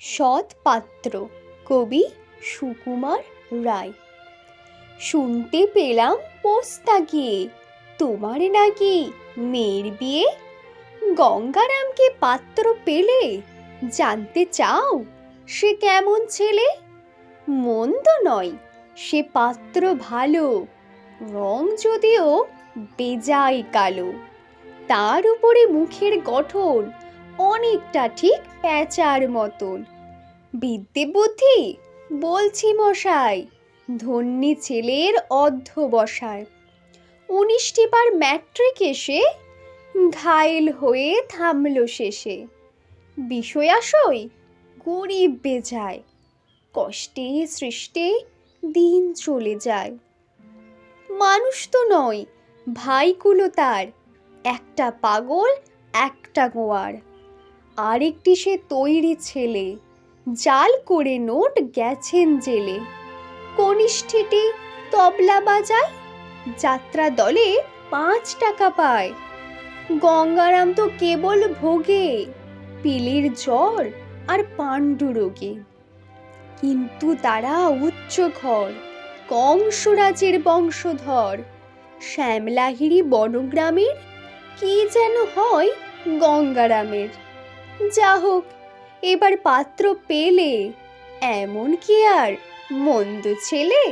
সৎ পাত্র কবি সুকুমার রায়। শুনতে পেলাম পোস্তা গিয়ে, তোমার নাকি মেয়ের বিয়ে? গঙ্গারামকে পাত্র পেলে? জানতে চাও, সে কেমন ছেলে? মন্দ নয়, সে পাত্র ভালো। রং যদিও বেজায় কালো। তার উপরে মুখের গঠন অনেকটা ঠিক প্যাঁচার মতন। বিদ্যে বুদ্ধি, বলছি মশাই, ধন্যী ছেলের অধ্যবসায়। উনিশটি বার ম্যাট্রিক এসে ঘায়েল হয়ে থামল শেষে। বিষয়াশয় গরিব বেজায়, কষ্টে সৃষ্টে দিন চলে যায়। মানুষ তো নয়, ভাইকুলো তার, একটা পাগল, একটা গোয়ার। আরেকটি সে তৈরি ছেলে। জাল করে নোট গেছেন জেলে। কনিষ্ঠীটি তবলা বাজায়, যাত্রা দলে পাঁচ টাকা পায়। গঙ্গারাম তো কেবল ভোগে, পিলির জ্বর আর পাণ্ডুরোগে কিন্তু তারা উচ্চ ঘর, কংসরাজের বংশধর। শ্যামলাহিরি বনগ্রামের, কি যেন হয় গঙ্গারামের। যা হোক এবার পাত্র পেলে এমন কি আর মন্দ ছেলে?